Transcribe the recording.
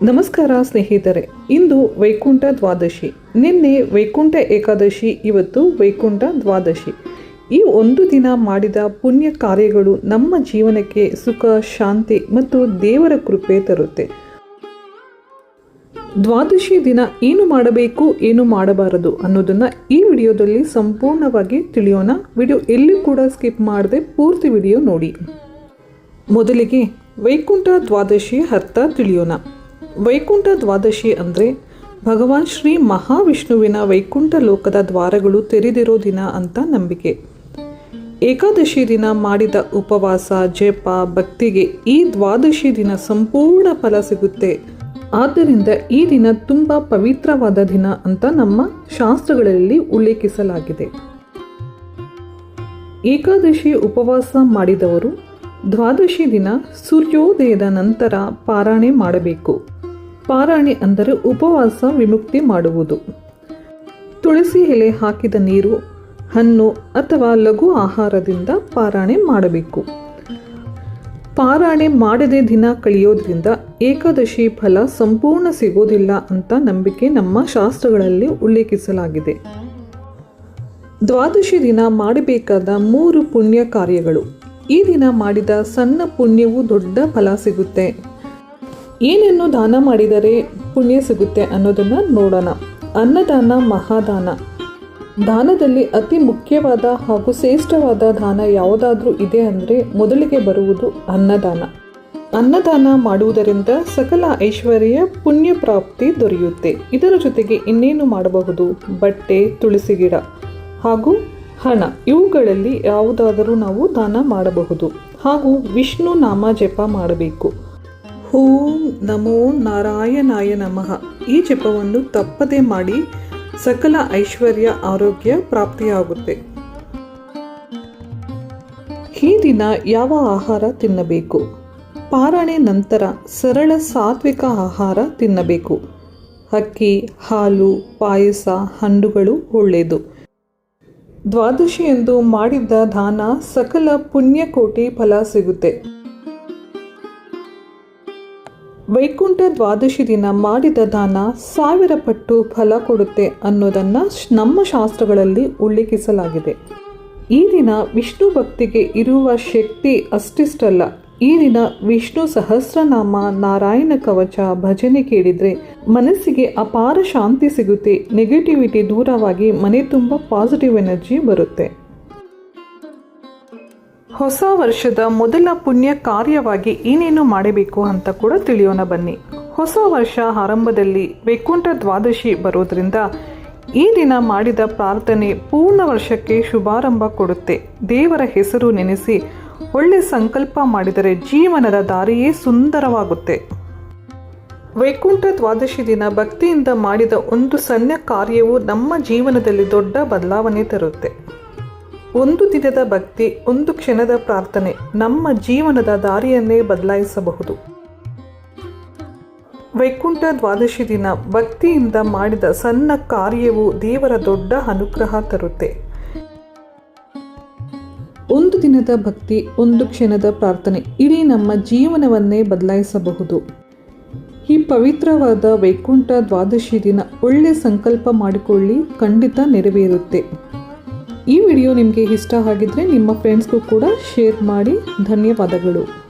ನಮಸ್ಕಾರ ಸ್ನೇಹಿತರೆ, ಇಂದು ವೈಕುಂಠ ದ್ವಾದಶಿ. ನಿನ್ನೆ ವೈಕುಂಠ ಏಕಾದಶಿ, ಇವತ್ತು ವೈಕುಂಠ ದ್ವಾದಶಿ. ಈ ಒಂದು ದಿನ ಮಾಡಿದ ಪುಣ್ಯ ಕಾರ್ಯಗಳು ನಮ್ಮ ಜೀವನಕ್ಕೆ ಸುಖ, ಶಾಂತಿ ಮತ್ತು ದೇವರ ಕೃಪೆ ತರುತ್ತೆ. ದ್ವಾದಶಿ ದಿನ ಏನು ಮಾಡಬೇಕು, ಏನು ಮಾಡಬಾರದು ಅನ್ನೋದನ್ನ ಈ ವಿಡಿಯೋದಲ್ಲಿ ಸಂಪೂರ್ಣವಾಗಿ ತಿಳಿಯೋಣ. ವಿಡಿಯೋ ಎಲ್ಲಿ ಕೂಡ ಸ್ಕಿಪ್ ಮಾಡದೆ ಪೂರ್ತಿ ವಿಡಿಯೋ ನೋಡಿ. ಮೊದಲಿಗೆ ವೈಕುಂಠ ದ್ವಾದಶಿ ಅರ್ಥ ತಿಳಿಯೋಣ. ವೈಕುಂಠ ದ್ವಾದಶಿ ಅಂದರೆ ಭಗವಾನ್ ಶ್ರೀ ಮಹಾವಿಷ್ಣುವಿನ ವೈಕುಂಠ ಲೋಕದ ದ್ವಾರಗಳು ತೆರೆದಿರೋ ದಿನ ಅಂತ ನಂಬಿಕೆ. ಏಕಾದಶಿ ದಿನ ಮಾಡಿದ ಉಪವಾಸ, ಜಪ, ಭಕ್ತಿಗೆ ಈ ದ್ವಾದಶಿ ದಿನ ಸಂಪೂರ್ಣ ಫಲ ಸಿಗುತ್ತೆ. ಆದ್ದರಿಂದ ಈ ದಿನ ತುಂಬ ಪವಿತ್ರವಾದ ದಿನ ಅಂತ ನಮ್ಮ ಶಾಸ್ತ್ರಗಳಲ್ಲಿ ಉಲ್ಲೇಖಿಸಲಾಗಿದೆ. ಏಕಾದಶಿ ಉಪವಾಸ ಮಾಡಿದವರು ದ್ವಾದಶಿ ದಿನ ಸೂರ್ಯೋದಯದ ನಂತರ ಪಾರಾಯಣೆ ಮಾಡಬೇಕು. ಪಾರಾಯಣೆ ಅಂದರೆ ಉಪವಾಸ ವಿಮುಕ್ತಿ ಮಾಡುವುದು. ತುಳಸಿ ಎಲೆ ಹಾಕಿದ ನೀರು, ಹಣ್ಣು ಅಥವಾ ಲಘು ಆಹಾರದಿಂದ ಪಾರಾಣೆ ಮಾಡಬೇಕು. ಪಾರಾಯಣೆ ಮಾಡದೆ ದಿನ ಕಳೆಯೋದ್ರಿಂದ ಏಕಾದಶಿ ಫಲ ಸಂಪೂರ್ಣ ಸಿಗೋದಿಲ್ಲ ಅಂತ ನಂಬಿಕೆ ನಮ್ಮ ಶಾಸ್ತ್ರಗಳಲ್ಲಿ ಉಲ್ಲೇಖಿಸಲಾಗಿದೆ. ದ್ವಾದಶಿ ದಿನ ಮಾಡಬೇಕಾದ ಮೂರು ಪುಣ್ಯ ಕಾರ್ಯಗಳು. ಈ ದಿನ ಮಾಡಿದ ಸಣ್ಣ ಪುಣ್ಯವು ದೊಡ್ಡ ಫಲ ಸಿಗುತ್ತೆ. ಏನನ್ನು ದಾನ ಮಾಡಿದರೆ ಪುಣ್ಯ ಸಿಗುತ್ತೆ ಅನ್ನೋದನ್ನು ನೋಡೋಣ. ಅನ್ನದಾನ ಮಹಾದಾನ. ದಾನದಲ್ಲಿ ಅತಿ ಮುಖ್ಯವಾದ ಹಾಗೂ ಶ್ರೇಷ್ಠವಾದ ದಾನ ಯಾವುದಾದ್ರೂ ಇದೆ ಅಂದರೆ ಮೊದಲಿಗೆ ಬರುವುದು ಅನ್ನದಾನ. ಅನ್ನದಾನ ಮಾಡುವುದರಿಂದ ಸಕಲ ಐಶ್ವರ್ಯ ಪುಣ್ಯ ಪ್ರಾಪ್ತಿ ದೊರೆಯುತ್ತೆ. ಇದರ ಜೊತೆಗೆ ಇನ್ನೇನು ಮಾಡಬಹುದು? ಬಟ್ಟೆ, ತುಳಸಿ ಗಿಡ ಹಾಗೂ ಹಣ. ಇವುಗಳಲ್ಲಿ ಯಾವುದಾದರೂ ನಾವು ದಾನ ಮಾಡಬಹುದು. ಹಾಗೂ ವಿಷ್ಣು ನಾಮ ಜಪ ಮಾಡಬೇಕು. ಓಂ ನಮೋ ನಾರಾಯಣಾಯ ನಮಃ. ಈ ಜಪವನ್ನು ತಪ್ಪದೆ ಮಾಡಿ ಸಕಲ ಐಶ್ವರ್ಯ ಆರೋಗ್ಯ ಪ್ರಾಪ್ತಿಯಾಗುತ್ತೆ. ಈ ದಿನ ಯಾವ ಆಹಾರ ತಿನ್ನಬೇಕು? ಪಾರಣೆ ನಂತರ ಸರಳ ಸಾತ್ವಿಕ ಆಹಾರ ತಿನ್ನಬೇಕು. ಅಕ್ಕಿ, ಹಾಲು, ಪಾಯಸ, ಹಣ್ಣುಗಳು ಒಳ್ಳೆಯದು. ದ್ವಾದಶಿಯಂದು ಮಾಡಿದ್ದ ದಾನ ಸಕಲ ಪುಣ್ಯಕೋಟಿ ಫಲ ಸಿಗುತ್ತೆ. ವೈಕುಂಠ ದ್ವಾದಶಿ ದಿನ ಮಾಡಿದ ದಾನ ಸಾವಿರ ಪಟ್ಟು ಫಲ ಕೊಡುತ್ತೆ ಅನ್ನೋದನ್ನು ನಮ್ಮ ಶಾಸ್ತ್ರಗಳಲ್ಲಿ ಉಲ್ಲೇಖಿಸಲಾಗಿದೆ. ಈ ದಿನ ವಿಷ್ಣು ಭಕ್ತಿಗೆ ಇರುವ ಶಕ್ತಿ ಅಷ್ಟಿಷ್ಟಲ್ಲ. ಈ ದಿನ ವಿಷ್ಣು ಸಹಸ್ರನಾಮ ನಾರಾಯಣ ಕವಚ ಭಜನೆ ಕೇಳಿದರೆ ಮನಸ್ಸಿಗೆ ಅಪಾರ ಶಾಂತಿ ಸಿಗುತ್ತೆ ನೆಗೆಟಿವಿಟಿ ದೂರವಾಗಿ ಮನೆ ತುಂಬ ಪಾಸಿಟಿವ್ ಎನರ್ಜಿ ಬರುತ್ತೆ. ಹೊಸ ವರ್ಷದ ಮೊದಲ ಪುಣ್ಯ ಕಾರ್ಯವಾಗಿ ಏನೇನು ಮಾಡಬೇಕು ಅಂತ ಕೂಡ ತಿಳಿಯೋಣ ಬನ್ನಿ. ಹೊಸ ವರ್ಷ ಆರಂಭದಲ್ಲಿ ವೈಕುಂಠ ದ್ವಾದಶಿ ಬರೋದ್ರಿಂದ ಈ ದಿನ ಮಾಡಿದ ಪ್ರಾರ್ಥನೆ ಪೂರ್ಣ ವರ್ಷಕ್ಕೆ ಶುಭಾರಂಭ ಕೊಡುತ್ತೆ. ದೇವರ ಹೆಸರು ನೆನೆಸಿ ಒಳ್ಳೆ ಸಂಕಲ್ಪ ಮಾಡಿದರೆ ಜೀವನದ ದಾರಿಯೇ ಸುಂದರವಾಗುತ್ತೆ. ವೈಕುಂಠ ದ್ವಾದಶಿ ದಿನ ಭಕ್ತಿಯಿಂದ ಮಾಡಿದ ಒಂದು ಸಣ್ಣ ಕಾರ್ಯವು ನಮ್ಮ ಜೀವನದಲ್ಲಿ ದೊಡ್ಡ ಬದಲಾವಣೆ ತರುತ್ತೆ. ಒಂದು ದಿನದ ಭಕ್ತಿ, ಒಂದು ಕ್ಷಣದ ಪ್ರಾರ್ಥನೆ ನಮ್ಮ ಜೀವನದ ದಾರಿಯನ್ನೇ ಬದಲಾಯಿಸಬಹುದು. ವೈಕುಂಠ ದ್ವಾದಶಿ ದಿನ ಭಕ್ತಿಯಿಂದ ಮಾಡಿದ ಸಣ್ಣ ಕಾರ್ಯವು ದೇವರ ದೊಡ್ಡ ಅನುಗ್ರಹ ತರುತ್ತೆ. ಒಂದು ದಿನದ ಭಕ್ತಿ, ಒಂದು ಕ್ಷಣದ ಪ್ರಾರ್ಥನೆ ಇಡೀ ನಮ್ಮ ಜೀವನವನ್ನೇ ಬದಲಾಯಿಸಬಹುದು. ಈ ಪವಿತ್ರವಾದ ವೈಕುಂಠ ದ್ವಾದಶಿ ದಿನ ಒಳ್ಳೆ ಸಂಕಲ್ಪ ಮಾಡಿಕೊಳ್ಳಿ, ಖಂಡಿತ ನೆರವೇರುತ್ತೆ. ಈ ವಿಡಿಯೋ ನಿಮಗೆ ಇಷ್ಟ ಆಗಿದ್ರೆ ನಿಮ್ಮ ಫ್ರೆಂಡ್ಸ್ಗೂ ಕೂಡ ಶೇರ್ ಮಾಡಿ. ಧನ್ಯವಾದಗಳು.